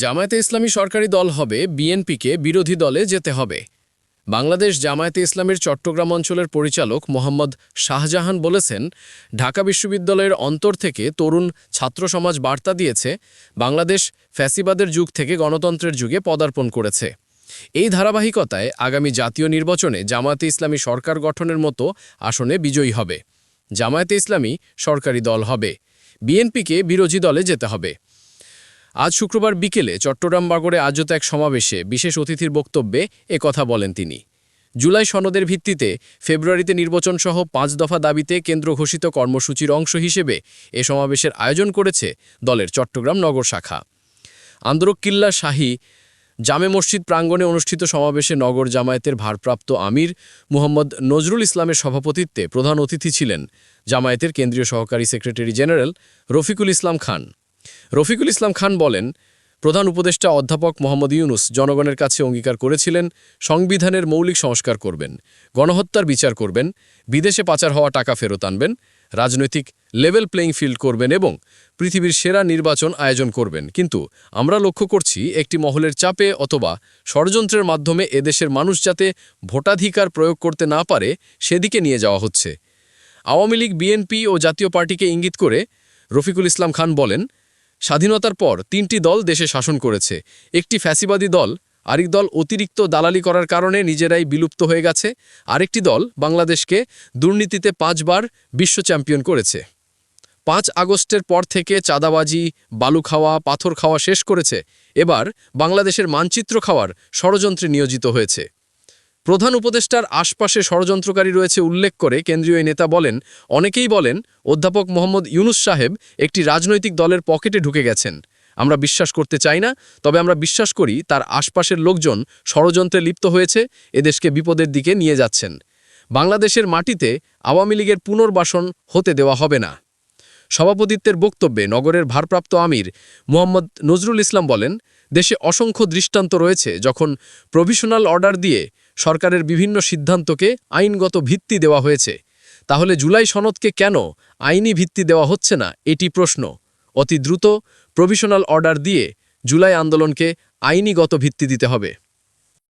জামায়াতে ইসলামী সরকারি দল হবে, বিএনপিকে বিরোধী দলে যেতে হবে। বাংলাদেশ জামায়াতে ইসলামের চট্টগ্রাম অঞ্চলের পরিচালক মোহাম্মদ শাহজাহান বলেছেন, ঢাকা বিশ্ববিদ্যালয়ের অন্তর থেকে তরুণ ছাত্র সমাজ বার্তা দিয়েছে, বাংলাদেশ ফ্যাসিবাদের যুগ থেকে গণতন্ত্রের যুগে পদার্পণ করেছে। এই ধারাবাহিকতায় আগামী জাতীয় নির্বাচনে জামায়াতে ইসলামী সরকার গঠনের মতো আসনে বিজয়ী হবে। জামায়াতে ইসলামী সরকারি দল হবে। বিএনপিকে বিরোধী দলে যেতে হবে। আজ শুক্রবার বিকেলে চট্টগ্রাম বাগরে আয়োজিত এক সমাবেশে বিশেষ অতিথির বক্তব্যে এ কথা বলেন তিনি। জুলাই সনদের ভিত্তিতে ফেব্রুয়ারিতে নির্বাচনসহ পাঁচ দফা দাবিতে কেন্দ্র ঘোষিত কর্মসূচির অংশ হিসেবে এ সমাবেশের আয়োজন করেছে দলের চট্টগ্রাম নগর শাখা। আন্দরকিল্লা শাহী জামে মসজিদ প্রাঙ্গণে অনুষ্ঠিত সমাবেশে নগর জামায়াতের ভারপ্রাপ্ত আমির মুহম্মদ নজরুল ইসলামের সভাপতিত্বে প্রধান অতিথি ছিলেন জামায়াতের কেন্দ্রীয় সহকারী সেক্রেটারি জেনারেল রফিকুল ইসলাম খান। রফিকুল ইসলাম খান বলেন, প্রধান উপদেষ্টা অধ্যাপক মোহাম্মদ ইউনুস জনগণের কাছে অঙ্গীকার করেছিলেন, সংবিধানের মৌলিক সংস্কার করবেন, গণহত্যার বিচার করবেন, বিদেশে পাচার হওয়া টাকা ফেরত আনবেন, রাজনৈতিক লেভেল প্লেইং ফিল্ড করবেন এবং পৃথিবীর সেরা নির্বাচন আয়োজন করবেন। কিন্তু আমরা লক্ষ্য করছি একটি মহলের চাপে অথবা ষড়যন্ত্রের মাধ্যমে এদেশের মানুষ যাতে ভোটাধিকার প্রয়োগ করতে না পারে, সেদিকে নিয়ে যাওয়া হচ্ছে। আওয়ামী লীগ, বিএনপি ও জাতীয় পার্টিকে ইঙ্গিত করে রফিকুল ইসলাম খান বলেন স্বাধীনতার পর তিনটি দল দেশে শাসন করেছে। একটি ফ্যাসিবাদী দল, আরেক দল অতিরিক্ত দালালি করার কারণে নিজেরাই বিলুপ্ত হয়ে গেছে। আরেকটি দল বাংলাদেশকে দুর্নীতিতে পাঁচবার বিশ্ব চ্যাম্পিয়ন করেছে। পাঁচ আগস্টের পর থেকে চাঁদাবাজি, বালু খাওয়া, পাথর খাওয়া শেষ করেছে। এবার বাংলাদেশের মানচিত্র খাওয়ার ষড়যন্ত্রে নিয়োজিত হয়েছে। প্রধান উপদেষ্টার আশপাশে ষড়যন্ত্রকারী রয়েছে উল্লেখ করে কেন্দ্রীয় নেতা বলেন, অনেকেই বলেন, অধ্যাপক মোহাম্মদ ইউনুস সাহেব একটি রাজনৈতিক দলের পকেটে ঢুকে গেছেন। আমরা বিশ্বাস করতে চাই না, তবে আমরা বিশ্বাস করি তার আশপাশের লোকজন ষড়যন্ত্রে লিপ্ত হয়েছে, এদেশকে বিপদের দিকে নিয়ে যাচ্ছেন। বাংলাদেশের মাটিতে আওয়ামী লীগের পুনর্বাসন হতে দেওয়া হবে না। সভাপতিত্বের বক্তব্যে নগরের ভারপ্রাপ্ত আমির মোহাম্মদ নজরুল ইসলাম বলেন, দেশে অসংখ্য দৃষ্টান্ত রয়েছে যখন প্রভিশনাল অর্ডার দিয়ে সরকারের বিভিন্ন সিদ্ধান্তকে আইনগত ভিত্তি দেওয়া হয়েছে। তাহলে জুলাই সনদকে কেন আইনি ভিত্তি দেওয়া হচ্ছে না? এটি প্রশ্ন। অতি দ্রুত প্রভিশনাল অর্ডার দিয়ে জুলাই আন্দোলনকে আইনিগত ভিত্তি দিতে হবে।